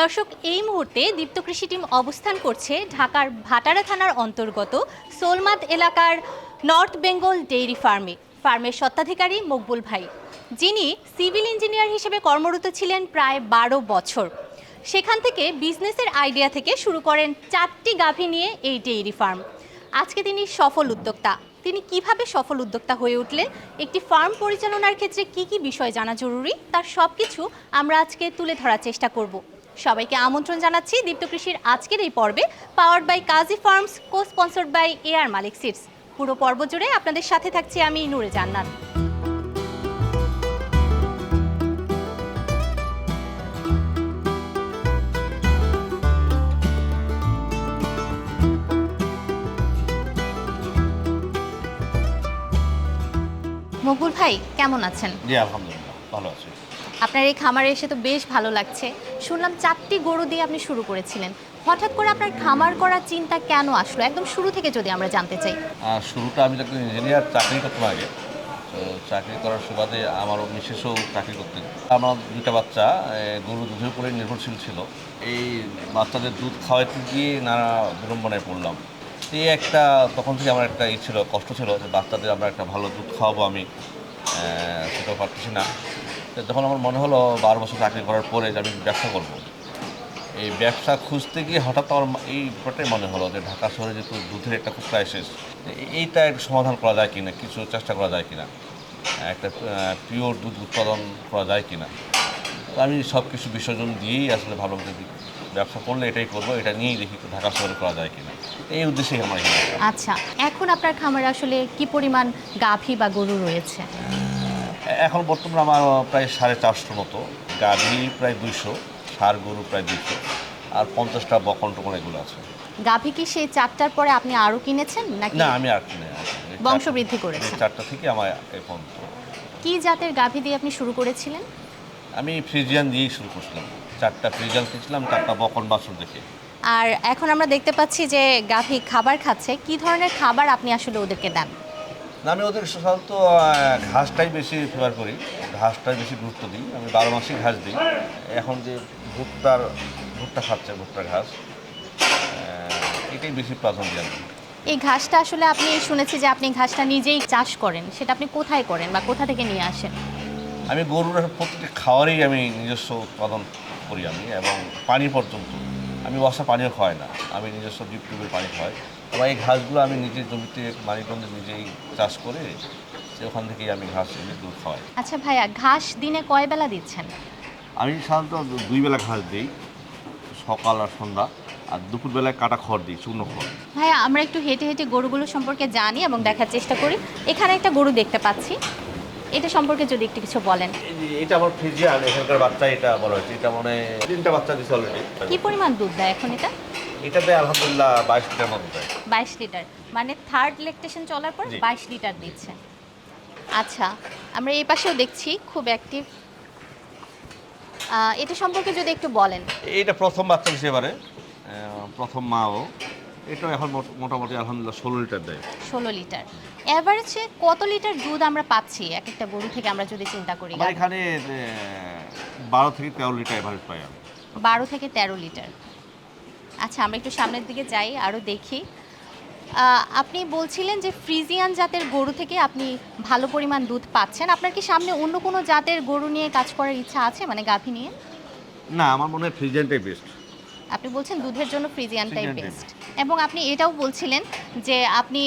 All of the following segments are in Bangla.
দর্শক, এই মুহূর্তে দীপ্ত কৃষি টিম অবস্থান করছে ঢাকার ভাটারা থানার অন্তর্গত সোলমাদ এলাকার নর্থ বেঙ্গল ডেইরি ফার্মে। ফার্মের স্বত্বাধিকারী মকবুল ভাই, যিনি সিভিল ইঞ্জিনিয়ার হিসেবে কর্মরত ছিলেন প্রায় বারো বছর। সেখান থেকে বিজনেসের আইডিয়া থেকে শুরু করেন চারটি গাভী নিয়ে এই ডেইরি ফার্ম। আজকে তিনি সফল উদ্যোক্তা। তিনি কীভাবে সফল উদ্যোক্তা হয়ে উঠলেন? একটি ফার্ম পরিচালনার ক্ষেত্রে কি কি বিষয় জানা জরুরি? তার সব কিছু আমরা আজকে তুলে ধরার চেষ্টা করব। সবাইকে আমন্ত্রণ জানাচ্ছি দীপ্ত কৃষির আজকের এই পর্বে powered by Kazi farms co sponsored by AR Malik seeds. পুরো পর্ব জুড়ে আপনাদের সাথে থাকছি আমি নূরে জান্নাত মকবুল ভাই, কেমন আছেন? জি, আলহামদুলিল্লাহ, ভালো আছি। আপনার এই খামারে এসে তো বেশ ভালো লাগছে। শুনলাম চারটি গরু দিয়ে আপনি শুরু করেছিলেন। হঠাৎ করে আপনার খামার করার চিন্তা কেন আসলো? একদম শুরু থেকে যদি আমরা জানতে চাই। শুরুটা আমি যখন ইঞ্জিনিয়ার চাকরি করতাম আগে। তো চাকরি করার সুবাদে আমারও মিসেসও চাকরি করতেন। আমার দুইটা বাচ্চা গরু দুধের উপরে নির্ভরশীল ছিল। এই বাচ্চাদের দুধ খাওয়াতে গিয়ে নানা বিড়ম্বনায় পড়লাম। এই একটা, তখন থেকে আমার একটা ই ছিল, কষ্ট ছিল যে বাচ্চাদের আমরা একটা ভালো দুধ খাওয়াবো আমি। সেটাও পারতেছি না। তখন আমার মনে হলো বারো বছর চাকরি করার পরে যে আমি ব্যবসা করব। এই ব্যবসা খুঁজতে গিয়ে হঠাৎ আমার এই ব্যাপারটাই মনে হলো যে ঢাকা শহরে যেহেতু দুধের একটা খুব ক্রাইসিস এইটা একটু সমাধান করা যায় কিনা, কিছু চেষ্টা করা যায় কিনা? একটা পিওর দুধ উৎপাদন করা যায় কিনা? তো আমি সব কিছু বিসর্জন দিয়েই আসলে ভাবলাম যে ব্যবসা করলে এটাই করব, এটা নিয়েই দেখি ঢাকা শহরে করা যায় কিনা। এই উদ্দেশ্যে আমার আচ্ছা এখন আপনার খামারে আসলে কি পরিমাণ গাভী বা গরু রয়েছে? এখন বর্তমানে আমার প্রায় সাড়ে চারশো মতো। গাভী প্রায় দুইশো সার গরু প্রায় দুইশো আর পঞ্চাশটা বকন টকন এগুলো আছে। গাভী কি সেই চারটার পরে আপনি আরও কিনেছেন নাকি? না আমি আর কিনে বংশবৃদ্ধি করেছেন। চারটা থেকে আমার এই পর্যন্ত। কি জাতের গাভী দিয়ে আপনি শুরু করেছিলেন? আমি ফ্রিজিয়ান দিয়েই শুরু করছিলাম। চারটা ফ্রিজিয়ান খেয়েছিলাম চারটা বকন বাছুর দেখে। আর এখন আমরা দেখতে পাচ্ছি যে গাভী খাবার খাচ্ছে। কি ধরনের খাবার আপনি আসলে ওদেরকে দেন? না, আমি ওদের সাধারণত ঘাসটাই বেশি ফেভার করি। ঘাসটাই বেশি গুরুত্ব দিই। আমি বারো মাসেই ঘাস দিই। এখন যে ভুট্টার ভুট্টা খাচ্ছে ভুট্টার ঘাস এটাই বেশি প্রাধান্য দিই এই ঘাসটা আসলে আপনি শুনেছি যে আপনি ঘাসটা নিজেই চাষ করেন। সেটা আপনি কোথায় করেন বা কোথা থেকে নিয়ে আসেন? আমি গরুর প্রত্যেকটা খাওয়ারেই আমি নিজস্ব উৎপাদন করি আমি এবং পানি পর্যন্ত। আমি বসা পানিও খাওয়াই না। আমি নিজস্ব ডিপ টিউবের পানি খাওয়াই। এবং এই ঘাসগুলো আমি নিজের জমিতে মানিকগঞ্জে নিজেই চাষ করে সে ওখান থেকেই আমি ঘাস এনে দুধ খাওয়াই। আচ্ছা ভাইয়া ঘাস দিনে কয় বেলা দিচ্ছেন? আমি সাধারণত দুই বেলা ঘাস দিই সকাল আর সন্ধ্যা আর দুপুরবেলায় কাটা খড় দিই চূর্ণ খড়। ভাইয়া আমরা একটু হেঁটে হেঁটে গরুগুলো সম্পর্কে জানি এবং দেখার চেষ্টা করি। এখানে একটা গরু দেখতে পাচ্ছি। এটা সম্পর্কে যদি একটু কিছু বলেন। এটা আমার ফ্রিজিয়ান এখানকার বাচ্চা এটা বলা হয়েছে। এটা মানে তিনটা বাচ্চা দিচ্ছে অলরেডি কি পরিমাণ দুধ দেয় এখন এটা? এটাতে আলহামদুলিল্লাহ বাইশ লিটার মতো দেয়। বাইশ লিটার। মানে থার্ড লেকটেশন চলার পর বাইশ লিটার দিচ্ছে। আচ্ছা আমরা এই পাশেও দেখছি খুব অ্যাক্টিভ এটা সম্পর্কে যদি একটু বলেন। এইটা প্রথম বাচ্চা এবারে প্রথম মাও। এটা এখন মোট- মোটামুটি আলহামদুলিল্লাহ ষোলো লিটার দেয়। ষোলো লিটার। অ্যাভারেজে কত লিটার দুধ আমরা পাচ্ছি? এক একটা গরু থেকে আমরা যদি চিন্তা করি এখানে বারো থেকে তেরো লিটার এভারেজ পাই আমি। বারো থেকে তেরো লিটার। আচ্ছা আমরা একটু সামনের দিকে যাই আরও দেখি। আপনি বলছিলেন যে ফ্রিজিয়ান জাতের গরু থেকে আপনি ভালো পরিমাণ দুধ পাচ্ছেন। আপনার কি সামনে অন্য কোনো জাতের গরু নিয়ে কাজ করার ইচ্ছা আছে মানে গাভী নিয়ে? না, আমার মনে হয় ফ্রিজিয়ানটাই বেস্ট আপনি বলছেন দুধের জন্য ফ্রিজিয়ানটাই ফ্রিজিয়ানটাই বেস্ট এবং আপনি এটাও বলছিলেন যে আপনি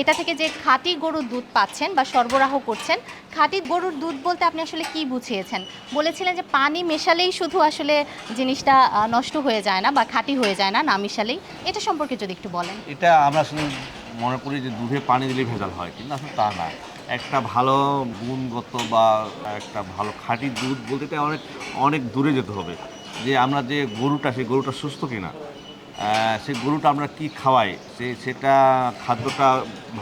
এটা থেকে যে খাঁটি গরুর দুধ পাচ্ছেন বা সরবরাহ করছেন খাঁটি গরুর দুধ বলতে আপনি আসলে কি বুঝিয়েছেন? বলেছিলেন যে পানি মেশালেই শুধু আসলে জিনিসটা নষ্ট হয়ে যায় না বা খাঁটি হয়ে যায় না না মিশালেই। এটা সম্পর্কে যদি একটু বলেন। এটা আমরা আসলে মনে করি যে দুধে পানি দিলে ভেজাল হয় কিন্তু আসলে তা না। একটা ভালো গুণগত বা একটা ভালো খাঁটি দুধ বলতে অনেক অনেক দূরে যেতে হবে। যে আমরা যে গরুটা, সেই গরুটা সুস্থ কিনা? সেই গরুটা আমরা কি খাওয়াই? সে, সেটা খাদ্যটা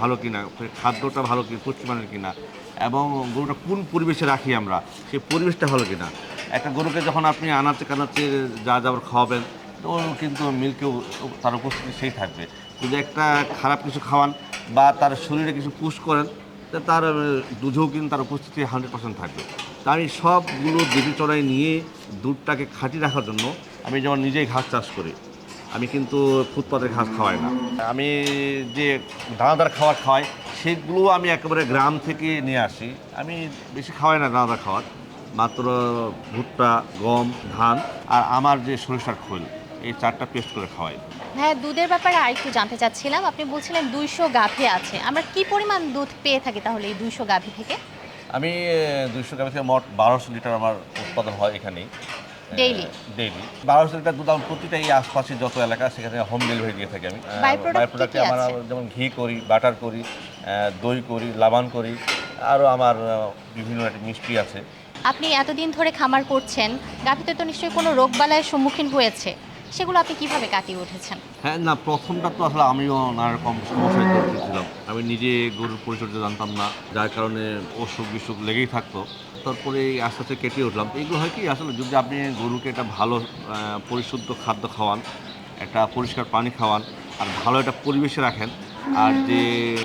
ভালো কিনা? খাদ্যটা ভালো কি, পুষ্টিমানের কিনা? এবং গরুটা কোন পরিবেশে রাখি আমরা? সেই পরিবেশটা ভালো কিনা? একটা গরুকে যখন আপনি আনাচে কানাচে যা যাবার খাওয়াবেন, তো কিন্তু মিল্কেও তার উপস্থিতি সেই থাকবে। যদি একটা খারাপ কিছু খাওয়ান বা তার শরীরে কিছু পুশ করেন তার দুধেও কিন্তু তার উপস্থিতি হান্ড্রেড পার্সেন্ট থাকবে। তা আমি সবগুলো বিবেচনায় নিয়ে দুধটাকে খাঁটি রাখার জন্য আমি যেমন নিজেই ঘাস চাষ করি, আমি কিন্তু ফুটপাতের ঘাস খাওয়াই না। আমি যে দানাদার খাবার খাওয়াই, সেগুলো আমি একেবারে গ্রাম থেকে নিয়ে আসি। আমি বেশি খাওয়াই না দানাদার খাবার, মাত্র ভুট্টা, গম, ধান আর আমার যে সরিষার খোল, এই চারটা পেস্ট করে খাওয়াই। হ্যাঁ দুধের ব্যাপারে আরেকটু জানতে চাচ্ছিলাম। আপনি বলছিলেন দুইশো গাভী আছে। আমরা কি পরিমাণ দুধ পেয়ে থাকি তাহলে এই দুইশো গাভী থেকে? আমি দুইশো গ্রাম থেকে মোট বারোশো লিটার আমার উৎপাদন হয় এখানেই। Daily? ডেইলি বারোশো লিটার দুধ আমার প্রতিটা এই আশপাশে যত এলাকা সেখানে হোম ডেলিভারি দিয়ে থাকি আমি। বাই প্রোডাক্টে আমার যেমন ঘি করি বাটার করি দই করি লাবান করি আরও আমার বিভিন্ন একটা মিষ্টি আছে। আপনি এতদিন ধরে খামার করছেন গাভীতে তো নিশ্চয়ই কোনো রোগবালাইয়ের সম্মুখীন হয়েছে। সেগুলো আপনি কীভাবে কাটিয়ে উঠেছেন? হ্যাঁ না প্রথমটা তো আসলে আমিও নানা রকম সমস্যায় জড়িয়েছিলাম আমি নিজে গরুর পরিচর্যা জানতাম না, যার কারণে অসুখ বিসুখ লেগেই থাকতো। তারপরে আস্তে আস্তে কেটে উঠলাম। এগুলো হয় কি, আসলে যদি আপনি গরুকে একটা ভালো পরিশুদ্ধ খাদ্য খাওয়ান, একটা পরিষ্কার পানি খাওয়ান, আর ভালো একটা পরিবেশে রাখেন, আর যে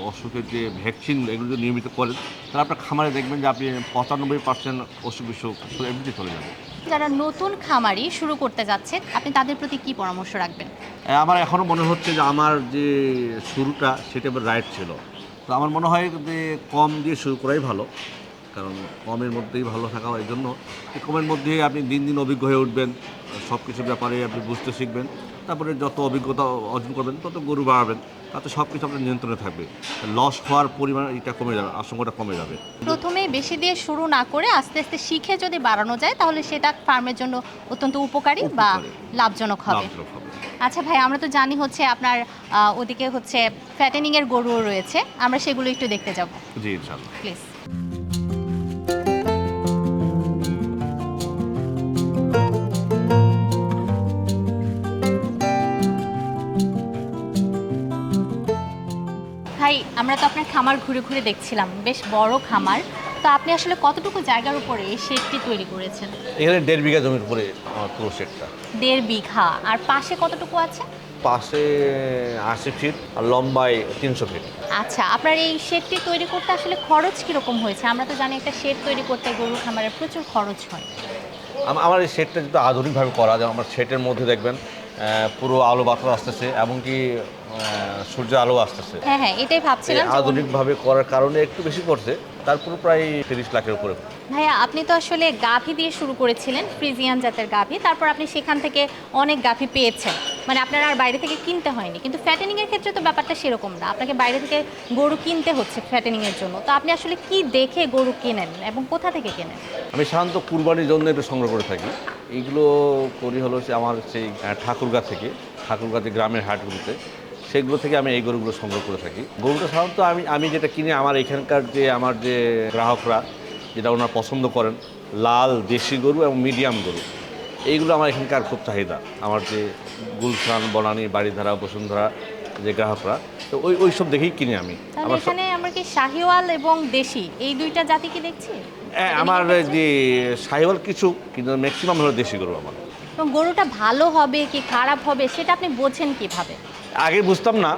অসুখের যে ভ্যাকসিন এগুলো যদি নিয়মিত করেন, তাহলে আপনার খামারে দেখবেন যে আপনি পঁচানব্বই পার্সেন্ট অসুখ বিসুখ এমনিতে চলে যাবে। যারা নতুন খামারি শুরু করতে যাচ্ছে আপনি তাদের প্রতি কি পরামর্শ রাখবেন? আমার এখনও মনে হচ্ছে যে আমার যে শুরুটা, সেটা রাইট ছিল। তো আমার মনে হয় যে কম দিয়ে শুরু করাই ভালো। কারণ কমের মধ্যেই ভালো থাকা হয়। জন্য এই কমের মধ্যেই আপনি দিন দিন অভিজ্ঞ হয়ে উঠবেন সব কিছু ব্যাপারে আপনি বুঝতে শিখবেন তারপরে যত অভিজ্ঞতা অর্জন করবেন তত গরু বাড়াবেন তাতে সব কিছু আপনার নিয়ন্ত্রণে থাকবে। লস হওয়ার পরিমাণ এটা কমে যাবে আশঙ্কাটা কমে যাবে। প্রথমে বেশি দিয়ে শুরু না করে আস্তে আস্তে শিখে যদি বাড়ানো যায় তাহলে সেটা ফার্মের জন্য অত্যন্ত উপকারী বা লাভজনক হবে। আচ্ছা ভাই আমরা তো জানি হচ্ছে আপনার ওদিকে হচ্ছে ফ্যাটেনিং এর গরুও রয়েছে। আমরা সেগুলো একটু দেখতে যাব। জি ইনশাল্লাহ প্লিজ ভাই আমরা তো আপনার খামার ঘুরে ঘুরে দেখছিলাম বেশ বড় খামার। তো আপনি আসলে কতটুকু জায়গার উপরে এই শেডটি তৈরি করেছেন? এখানে দেড় বিঘা জমির উপরে আমার পুরো শেডটা। দেড় বিঘা আর পাশে কতটুকু আছে? পাশে আশি ফিট আর লম্বায় তিনশো ফিট। আচ্ছা আপনার এই শেডটি তৈরি করতে আসলে খরচ কীরকম হয়েছে? আমরা তো জানি একটা শেড তৈরি করতে গরু খামারের প্রচুর খরচ হয়। আমার এই শেডটা যদি আধুনিকভাবে করা যায় আমার শেডের মধ্যে দেখবেন পুরো আলো বাতাস আসতেছে এমনকি সূর্য আলো আসতেছে। হ্যাঁ হ্যাঁ এটাই ভাবছিলাম আধুনিকভাবে করার কারণে একটু বেশি করছে তারপর প্রায় তিরিশ লাখের উপরে। ভাইয়া আপনি তো আসলে গাভী দিয়ে শুরু করেছিলেন ফ্রিজিয়ান জাতের গাভী তারপর আপনি সেখান থেকে অনেক গাভী পেয়েছেন। মানে আপনার আর বাইরে থেকে কিনতে হয়নি কিন্তু ফ্যাটেনিং এর ক্ষেত্রে তো ব্যাপারটা সেরকম না। আপনাকে বাইরে থেকে গরু কিনতে হচ্ছে ফ্যাটেনিং এর জন্য। তো আপনি আসলে কি দেখে গরু কেনেন এবং কোথা থেকে কেনেন? আমি সাধারণত কুরবানির জন্য একটু সংগ্রহ করে থাকি। এইগুলো করি হলো আমার সেই ঠাকুরগা থেকে ঠাকুরগাতে গ্রামের হাটগুলোতে। সেগুলো থেকে আমি এই গরুগুলো সংগ্রহ করে থাকি। গরুটা সাধারণত আমি আমি যেটা কিনি আমার এখানকার যে আমার যে গ্রাহকরা যেটা ওনারা পছন্দ করেন লাল দেশি গরু এবং মিডিয়াম গরু। এইগুলো আমার এখানকার খুব চাহিদা। আমার যে গুলশান বনানী বাড়িধারা বসুন্ধরা যে গ্রাহকরা তো ওই ওই সব দেখেই কিনি আমি। আমার এখানে আমরা কি শাহিওয়াল এবং দেশি এই দুইটা জাতি কি দেখছি? হ্যাঁ, আমার যে সাহিওয়াল কিছু কিন্তু ম্যাক্সিমাম হলো দেশি গরু আমার। এবং গরুটা ভালো হবে কি খারাপ হবে সেটা আপনি বোঝেন কীভাবে? আগে বুঝতাম না,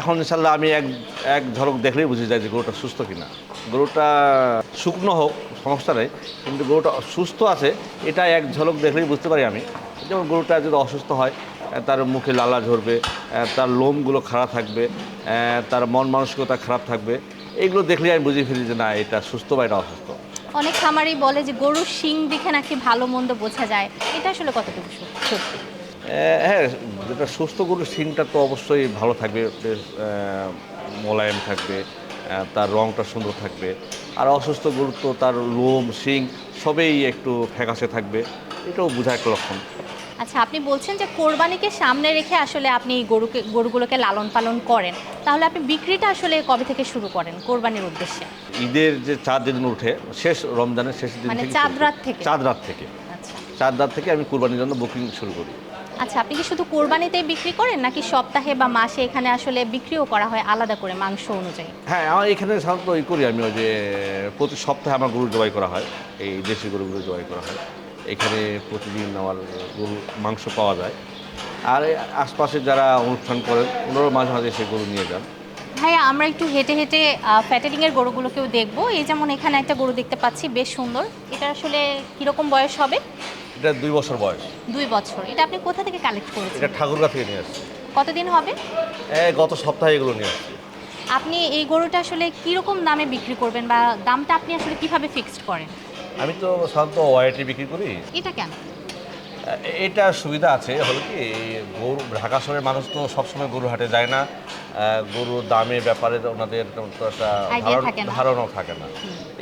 এখন ইনশাল্লাহ আমি এক এক ঝলক দেখলেই বুঝে যাই যে গরুটা সুস্থ কিনা। গরুটা শুকনো হোক, সমস্যা নেই, কিন্তু গরুটা সুস্থ আছে, এটা এক ঝলক দেখলেই বুঝতে পারি আমি। যেমন গরুটা যদি অসুস্থ হয় তার মুখে লালা ঝরবে তার লোমগুলো খারাপ থাকবে তার মন মানসিকতা খারাপ থাকবে, এগুলো দেখলেই আমি বুঝে ফেলি যে না, এটা সুস্থ বা এটা অসুস্থ। অনেক খামারই বলে যে গরুর শিং দেখে নাকি ভালো মন্দ বোঝা যায়। এটা আসলে কতটুকু সত্যি? হ্যাঁ যেটা সুস্থ গরুর শিংটা তো অবশ্যই ভালো থাকবে বেশ মোলায়েম থাকবে তার রঙটা সুন্দর থাকবে। আর অসুস্থ গরু তো তার লোম শিং সবেই একটু ফ্যাকাশে থাকবে এটাও বোঝা একটা লক্ষণ। আচ্ছা আপনি বলছেন যে কোরবানিকে সামনে রেখে আসলে আপনি গরুকে গরুগুলোকে লালন পালন করেন। তাহলে আপনি বিক্রিটা আসলে কবে থেকে শুরু করেন কোরবানির উদ্দেশ্যে? ঈদের যে চাঁদ যেদিন উঠে শেষ রমজানের শেষ দিন মানে চাঁদ রাত থেকে? চাঁদ রাত থেকে। আচ্ছা। চাঁদ রাত থেকে আমি কোরবানির জন্য বুকিং শুরু করি। আচ্ছা আপনি কি শুধু কোরবানিতেই বিক্রি করেন নাকি সপ্তাহে বা মাসে এখানে আসলে বিক্রিও করা হয় আলাদা করে মাংস অনুযায়ী? হ্যাঁ আমার এখানে সাধারণত ওই করি আমি ওই যে প্রতি সপ্তাহে আমার গরু জবাই করা হয় এই দেশি গরুগুলো জবাই করা হয়। এখানে প্রতিদিন আমার গরু মাংস পাওয়া যায়। আর এই আশপাশে যারা অনুষ্ঠান করেন ওনারাও মাঝে মাঝে সে গরু নিয়ে যান। ভাইয়া আমরা একটু হেঁটে হেঁটে ফ্যাটেনিং এর গরুগুলোকেও দেখব। এই যেমন এখানে একটা গরু দেখতে পাচ্ছি বেশ সুন্দর। এটা আসলে কীরকম বয়স হবে? এটা দুই বছর বয়স। দুই বছর। এটা আপনি কোথা থেকে কালেক্ট করেছেন? এটা ঠাকুরগা থেকে নিয়ে আসছি। কতদিন হবে? এই গত সপ্তাহে এগুলো নিয়ে আসছি। আপনি এই গরুটা আসলে কীরকম দামে বিক্রি করবেন বা দামটা আপনি আসলে কীভাবে ফিক্সড করেন? আমি তো সাধারণত ওয়াইটি বিক্রি করি। এটা কেন? এটা সুবিধা আছে হলো কি গরু ঢাকা শহরের মানুষ তো সবসময় গরু হাটে যায় না। গরুর দামের ব্যাপারে ওনাদের তো একটা Idea ধারণ- থাকে না। ধারণাও থাকে না।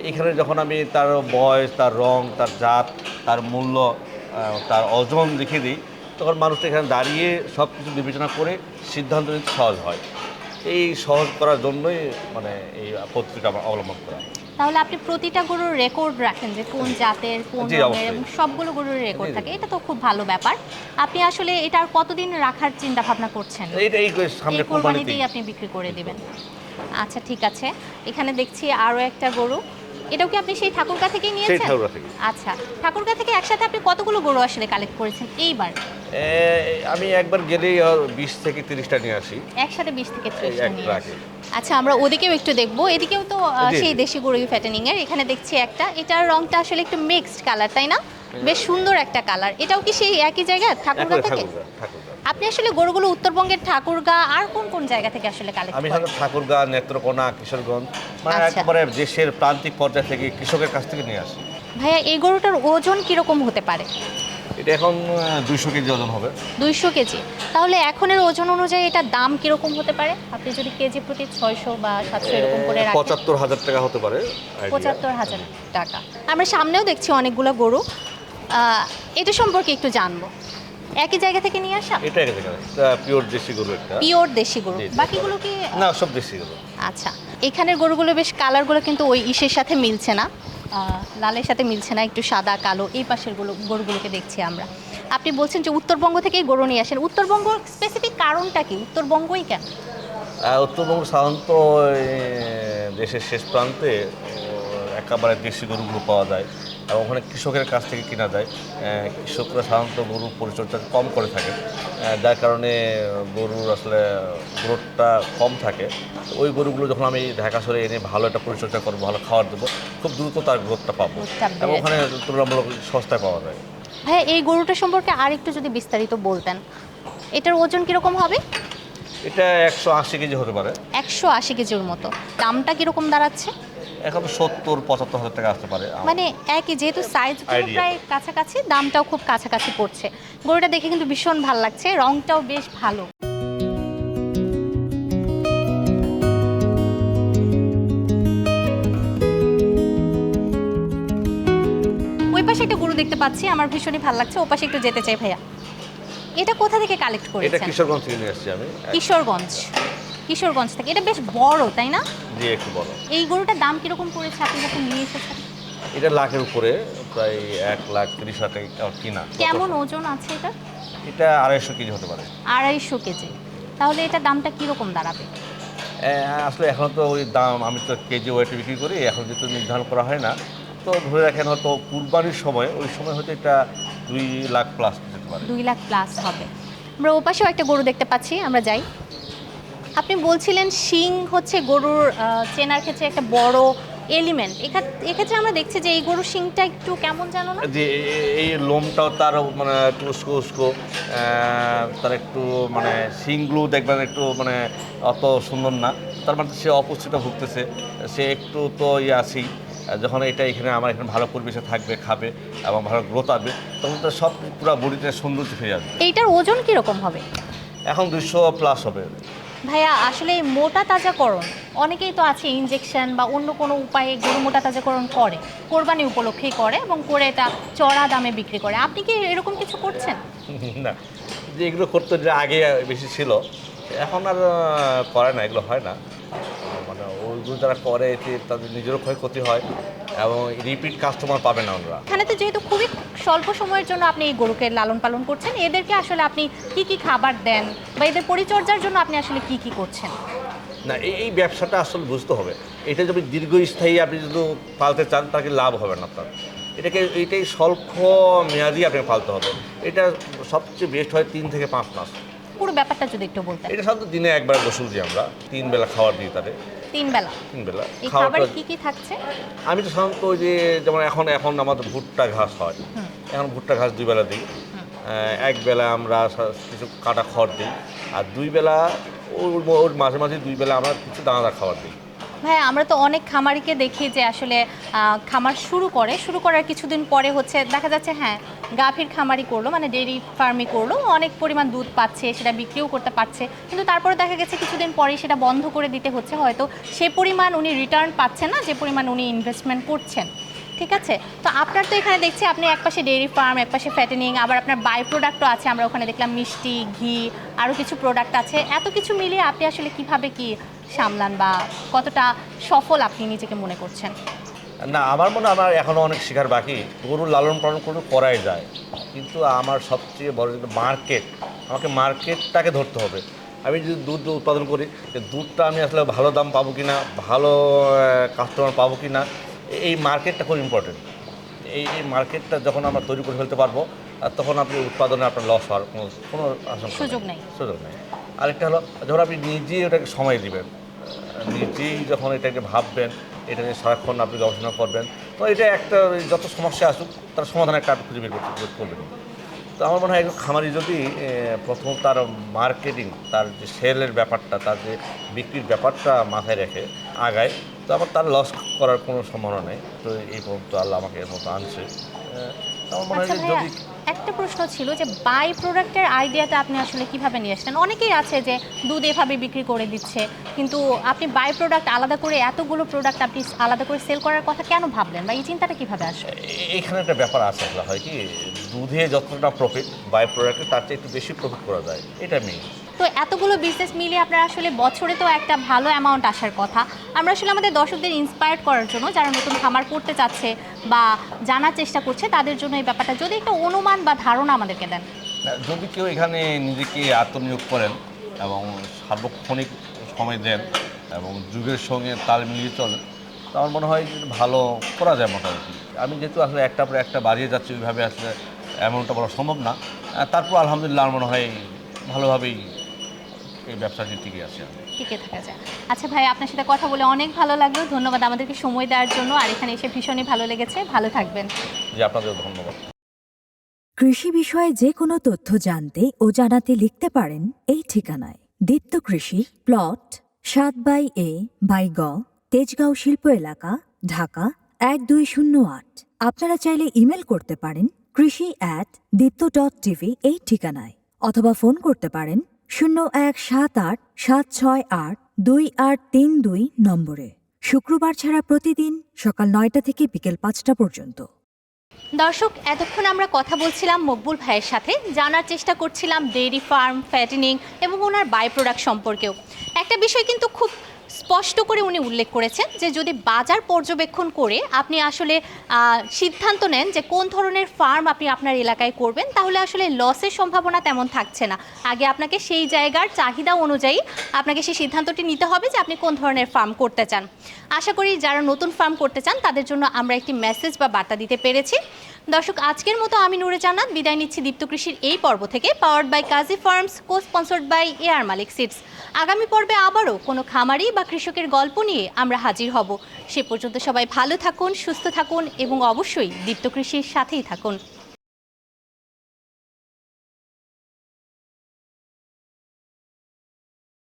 এখানে যখন আমি তার বয়স তার রং তার জাত তার মূল্য তার ওজন লিখে দিই তখন মানুষ এখানে দাঁড়িয়ে সব কিছু বিবেচনা করে সিদ্ধান্ত নিতে সহজ হয়। এই সহজ করার জন্যই মানে এই পত্রিকা অবলম্বন করা। তাহলে আপনি প্রতিটা গরুর রেকর্ড রাখেন যে কোন জাতের কোন জি, রঙের অবশ্যই। এবং সবগুলো গরুর রেকর্ড জি, জি। থাকে। এটা তো খুব ভালো ব্যাপার। আপনি আসলে এটা আর কতদিন রাখার চিন্তা ভাবনা করছেন? এইটা এই সামনে এই কোরবানিতেই কোরবানিতেই আপনি বিক্রি করে দিবেন। আচ্ছা ঠিক আছে। এখানে দেখছি আরও একটা গরু। এটাও কি আপনি সেই ঠাকুরগা থেকে নিয়েছেন? ঠাকুরগা থেকে। আচ্ছা ঠাকুরগা থেকে একসাথে আপনি কতগুলো গরু আসলে কালেক্ট করেছেন? এইবার। এ, আমি একবার গেলেই বিশ থেকে তিরিশটা নিয়ে আসি। একসাথে বিশ থেকে এই ত্রিশটা এক নিয়ে ট্রাকে। আসেন। আচ্ছা আমরা ওদিকেও একটু দেখব। এদিকেও তো আহ, জি, সেই দেশি গরু ফ্যাটেনিং এর। এখানে দেখছি একটা। এটার রংটা আসলে একটু মিক্সড কালার তাই না? বেশ সুন্দর একটা কালার এটাও কি সেই একই জায়গা ঠাকুরগা একবারে থেকে? ঠাকুরগা ঠাকুরগা। আপনি আসলে গরুগুলো উত্তরবঙ্গের ঠাকুরগা আর কোন কোন জায়গা থেকে আসলে কালেক্ট আমি সাধারণত ঠাকুরগা নেত্রকোনা কিশোরগঞ্জ মানে আচ্ছা। একেবারে দেশের প্রান্তিক পর্যায় থেকে কৃষকের কাছ থেকে নিয়ে আসি। ভাইয়া এই গরুটার ওজন কীরকম হতে পারে? এটা এখন দুইশো কেজি ওজন হবে। দুইশো কেজি। তাহলে এখনের ওজন অনুযায়ী এটার দাম কীরকম হতে পারে? আপনি যদি কেজি প্রতি ছয়শো বা সাতশো এরকম করে রাখেন। পঁচাত্তর হাজার টাকা হতে পারে idea। পঁচাত্তর হাজার টাকা। আমরা সামনেও দেখছি অনেকগুলো গরু। আহ, এটা সম্পর্কে একটু জানব। একই জায়গা থেকে নিয়ে আসা? এটা এখানে পিওর দেশি গরু একটা। পিওর দেশি গরু। বাকিগুলো কি না সব দেশি গরু। আচ্ছা। এখানের গরুগুলো বেশ কালারগুলো কিন্তু ওই ইসের সাথে মিলছে না। লালের সাথে মিলছে না একটু সাদা কালো। এই পাশের গরুগুলোকে দেখছি আমরা। আপনি বলছেন যে উত্তরবঙ্গ থেকেই গরু নিয়ে আসেন। উত্তরবঙ্গ স্পেসিফিক কারণটা কি? উত্তরবঙ্গই কেন? উত্তরবঙ্গ সাধারণত দেশের শেষ প্রান্তে একেবারে দেশি গরুগুলো পাওয়া যায়। এবং ওখানে কৃষকের কাছ থেকে কেনা যায় কৃষকরা সাধারণত গরু পরিচর্যা কম করে থাকে যার কারণে গরুর আসলে গ্রোথটা কম থাকে। ওই গরুগুলো যখন আমি ঢাকা শহরে এনে ভালো একটা পরিচর্যা করব ভালো খাবার দেবো খুব দ্রুত তার গ্রোথটা পাবো এবং ওখানে তুলনামূলক সস্তায় পাওয়া যায়। হ্যাঁ এই গরুটা সম্পর্কে আর একটু যদি বিস্তারিত বলতেন এটার ওজন কীরকম হবে? এটা একশো আশি কেজি হতে পারে। একশো আশি কেজির মতো। দামটা কীরকম দাঁড়াচ্ছে? এখন সত্তর পঁচাত্তর হাজার টাকা আসতে পারে মানে একই যেহেতু সাইজ. প্রায় কাছাকাছি দামটাও খুব কাছাকাছি পড়ছে। গরুটা দেখে কিন্তু ভীষণ ভালো লাগছে রংটাও বেশ ভালো। ওই পাশে একটা গরু দেখতে পাচ্ছি আমার ভীষণই ভালো লাগছে ও পাশে একটু যেতে চাই ভাইয়া। এটা কোথা থেকে কালেক্ট এটা করেছেন? কিশোরগঞ্জ থেকে নিয়ে আসছি আমি। কিশোরগঞ্জ। কিশোরগঞ্জ থেকে। এটা বেশ বড় তাই না? দিয়ে একটু বলো এই গরুটার দাম কীরকম পড়েছে আপনি যখন নিয়ে এসেছেন? এটা লাখের উপরে প্রায় এক লাখ তিরিশ হাজার টাকা কিনা কেমন ওজন আছে এটা? এটা আড়াইশো কেজি হতে পারে। আড়াইশো কেজি। তাহলে এটা দামটা কীরকম দাঁড়াবে? আসলে এখন তো ওই দাম আমি তো কেজি ওয়েটে বিক্রি করি এখন যেহেতু নির্ধারণ করা হয় না তো ধরে রাখেন হয়তো কুরবানির সময় ওই সময় হয়তো এটা দুই লাখ প্লাস যেতে পারে। দুই লাখ প্লাস হবে। আমরা ওপাশেও একটা গরু দেখতে পাচ্ছি আমরা যাই। আপনি বলছিলেন শিং হচ্ছে গরুর চেনার ক্ষেত্রে একটা বড় এলিমেন্ট এক্ষেত্রে আমরা দেখছি যে এই গরুর শিংটা একটু কেমন জানো না? যে এই লোমটাও তার মানে একটু উস্কো উস্কো তার একটু মানে শিংগুলো দেখবেন একটু মানে অত সুন্দর না। তার মানে সে অপুষ্টিটা ভুগতেছে সে একটু তো ইয়ে আর যখন এটা এখানে আমার এখানে ভালো পরিবেশে থাকবে খাবে এবং ভালো গ্রোথ আসবে তখন তো সব পুরো বডিতে সৌন্দর্য ফিরে আসবে। এইটার ওজন কীরকম হবে? এখন দুশো প্লাস হবে। ভাইয়া, আসলে মোটা তাজাকরণ, অনেকেই তো আছে ইনজেকশন বা অন্য কোনো উপায়ে গরু মোটা তাজাকরণ করে, কোরবানি উপলক্ষেই করে এবং করে এটা চড়া দামে বিক্রি করে। আপনি কি এরকম কিছু করছেন? না, যে এগুলো করতে যে আগে বেশি ছিল, এখন আর করে না, এগুলো হয় না। মানে ওইগুলো যারা করে এতে তাদের নিজেরও ক্ষয়ক্ষতি হয়। এবং রিপিট কাস্টমার পাবে না ওরা। এখানে তো যেহেতু খুবই স্বল্প সময়ের জন্য আপনি এই গরুকে লালন পালন করছেন এদেরকে আসলে আপনি কি কি খাবার দেন বা এদের পরিচর্যার জন্য আপনি আসলে কি কি করছেন? না এই ব্যবসাটা আসলে বুঝতে হবে। এটা যদি দীর্ঘস্থায়ী আপনি যদি পালতে চান তাকে লাভ হবে না আপনার। এটাকে এটাই স্বল্প মেয়াদি আপনাকে পালতে হবে। এটা সবচেয়ে বেস্ট হয় তিন থেকে পাঁচ মাস। পুরো ব্যাপারটা যদি একটু বলতেন। এটা সাধারণত দিনে একবার গোসল দিই আমরা। তিন বেলা খাবার দিই তাদের। তিন বেলা? তিন বেলা। এই খাবারে কি কি থাকছে? আমি তো সাধারণত ওই যে যেমন এখন এখন আমাদের ভুট্টা ঘাস হয়। এখন ভুট্টা ঘাস দুই বেলা দিই। এক বেলা আমরা কিছু কাটা খড় দিই। আর দুই বেলা ওর ওর মাঝে মাঝে দুই বেলা আমরা কিছু দানাদার খাবার দিই। ভাই আমরা তো অনেক খামারিকে দেখি যে আসলে খামার শুরু করে। শুরু করার কিছুদিন পরে হচ্ছে দেখা যাচ্ছে হ্যাঁ গাভীর খামারি করল মানে ডেইরি ফার্মই করল। অনেক পরিমাণ দুধ পাচ্ছে, সেটা বিক্রিও করতে পারছে। কিন্তু তারপরে দেখা গেছে কিছুদিন পরে সেটা বন্ধ করে দিতে হচ্ছে। হয়তো সে পরিমাণ উনি রিটার্ন পাচ্ছেন না, যে পরিমাণ উনি ইনভেস্টমেন্ট করছেন। ঠিক আছে? তো আপনার তো এখানে দেখছি আপনি একপাশে ডেইরি ফার্ম একপাশে ফ্যাটেনিং আবার আপনার বাই প্রোডাক্টও আছে। আমরা ওখানে দেখলাম মিষ্টি, ঘি আরও কিছু প্রোডাক্ট আছে। এত কিছু মিলিয়ে আপনি আসলে কীভাবে কি সামলান বা কতটা সফল আপনি নিজেকে মনে করছেন? না আমার মনে হয় আমার এখনও অনেক শেখার বাকি। গরু লালন পালন করে করাই যায়। কিন্তু আমার সবচেয়ে বড় যেটা মার্কেট আমাকে মার্কেটটাকে ধরতে হবে। আমি যদি দুধ উৎপাদন করি দুধটা আমি আসলে ভালো দাম পাবো কি না ভালো কাস্টমার পাবো কি না এই মার্কেটটা খুব ইম্পর্টেন্ট এই এই মার্কেটটা যখন আমরা তৈরি করে ফেলতে পারব আর তখন আপনি উৎপাদনে আপনার লস হওয়ার কোনো কোনো সুযোগ নেই। সুযোগ নেই। আরেকটা হলো যখন আপনি নিজেই ওটাকে সময় দিবেন নিজেই যখন এটাকে ভাববেন এটা নিয়ে সারাক্ষণ আপনি গবেষণা করবেন তো এটা একটা যত সমস্যা আসুক তার সমাধান একটা আপনি খুঁজে বের করতে করবেন। তো আমার মনে হয় একজন খামারি যদি প্রথম তার মার্কেটিং তার যে সেলের ব্যাপারটা তার যে বিক্রির ব্যাপারটা মাথায় রেখে আগায় তো আবার তার লস করার কোনো সম্ভাবনা নেই। তো এই পর্যন্ত আল্লাহ আমাকে এর মতো আনছে। আমার মনে হয় আচ্ছা যে যদি একটা প্রশ্ন ছিল যে বাই প্রোডাক্টের আইডিয়াটা আপনি আসলে কীভাবে নিয়ে আসলেন অনেকেই আছে যে দুধ এভাবে বিক্রি করে দিচ্ছে, কিন্তু আপনি বাই প্রোডাক্ট আলাদা করে এতগুলো প্রোডাক্ট আপনি আলাদা করে সেল করার কথা কেন ভাবলেন? বা এই চিন্তাটা কীভাবে আসে এখানে একটা ব্যাপার আছে হয় কি, দুধে যতটা প্রফিট বাই প্রোডাক্টে তার চেয়ে একটু বেশি প্রফিট করা যায় এটা মেয়ে তো এতগুলো বিজনেস মিলিয়ে আপনার আসলে বছরে তো একটা ভালো অ্যামাউন্ট আসার কথা। আমরা আসলে আমাদের দর্শকদের ইন্সপায়ার করার জন্য, যারা নতুন খামার করতে চাচ্ছে বা জানার চেষ্টা করছে, তাদের জন্য এই ব্যাপারটা যদি একটা অনুমান বা ধারণা আমাদেরকে দেন। যদি কেউ এখানে নিজেকে আত্মনিয়োগ করেন এবং সার্বক্ষণিক সময় দেন এবং যুগের সঙ্গে তাল মিলিয়ে চলেন, তো আমার মনে হয় ভালো করা যায় মোটামুটি। আমি যেহেতু আসলে একটা পরে একটা বাড়িয়ে যাচ্ছি, ওইভাবে আসলে এমনটা বলা সম্ভব না। তারপর আলহামদুলিল্লাহ, আমার মনে হয় ভালোভাবেই এই ব্যবসাটি টিকে আছে টিকে থাকা যায়। আচ্ছা ভাই আপনার সাথে কথা বলে অনেক ভালো লাগল। ধন্যবাদ আমাদেরকে সময় দেওয়ার জন্য। আর এখানে এসে ভীষণই ভালো লেগেছে। ভালো থাকবেন। যে আপনাদের ধন্যবাদ। কৃষি বিষয়ে যে কোনো তথ্য জানতে ও জানাতে লিখতে পারেন এই ঠিকানায়। দীপ্ত কৃষি প্লট সাত বাই এ বাই গ তেজগাঁও শিল্প এলাকা ঢাকা এক দুই শূন্য আট। আপনারা চাইলে ইমেল করতে পারেন কৃষি অ্যাট দীপ্ত ডট টিভি এই ঠিকানায়। অথবা ফোন করতে পারেন শূন্য এক সাত আট সাত ছয় আট দুই আট তিন দুই নম্বরে। শুক্রবার ছাড়া প্রতিদিন সকাল নয়টা থেকে বিকেল পাঁচটা পর্যন্ত। দর্শক, এতক্ষণ আমরা কথা বলছিলাম মকবুল ভাইয়ের সাথে। জানার চেষ্টা করছিলাম ডেইরি ফার্ম, ফ্যাটিনিং এবং ওনার বাই প্রোডাক্ট সম্পর্কেও। একটা বিষয় কিন্তু খুব স্পষ্ট করে উনি উল্লেখ করেছেন যে যদি বাজার পর্যবেক্ষণ করে আপনি আসলে সিদ্ধান্ত নেন যে কোন ধরনের ফার্ম আপনি আপনার এলাকায় করবেন, তাহলে আসলে লসের সম্ভাবনা তেমন থাকছে না। আগে আপনাকে সেই জায়গার চাহিদা অনুযায়ী আপনাকে সেই সিদ্ধান্তটি নিতে হবে যে আপনি কোন ধরনের ফার্ম করতে চান। আশা করি যারা নতুন ফার্ম করতে চান, তাদের জন্য আমরা একটি মেসেজ বা বার্তা দিতে পেরেছি। দর্শক, আজকের মতো আমি নুরে জান্নাত। বিদায় নিচ্ছি দীপ্ত কৃষির এই পর্ব থেকে powered by Kazi farms co sponsored by AR Malik seeds. আগামী পর্বে আবারও কোনো খামারি বা কৃষকের গল্প নিয়ে আমরা হাজির হব। সে পর্যন্ত সবাই ভালো থাকুন, সুস্থ থাকুন এবং অবশ্যই দীপ্ত কৃষির সাথেই থাকুন।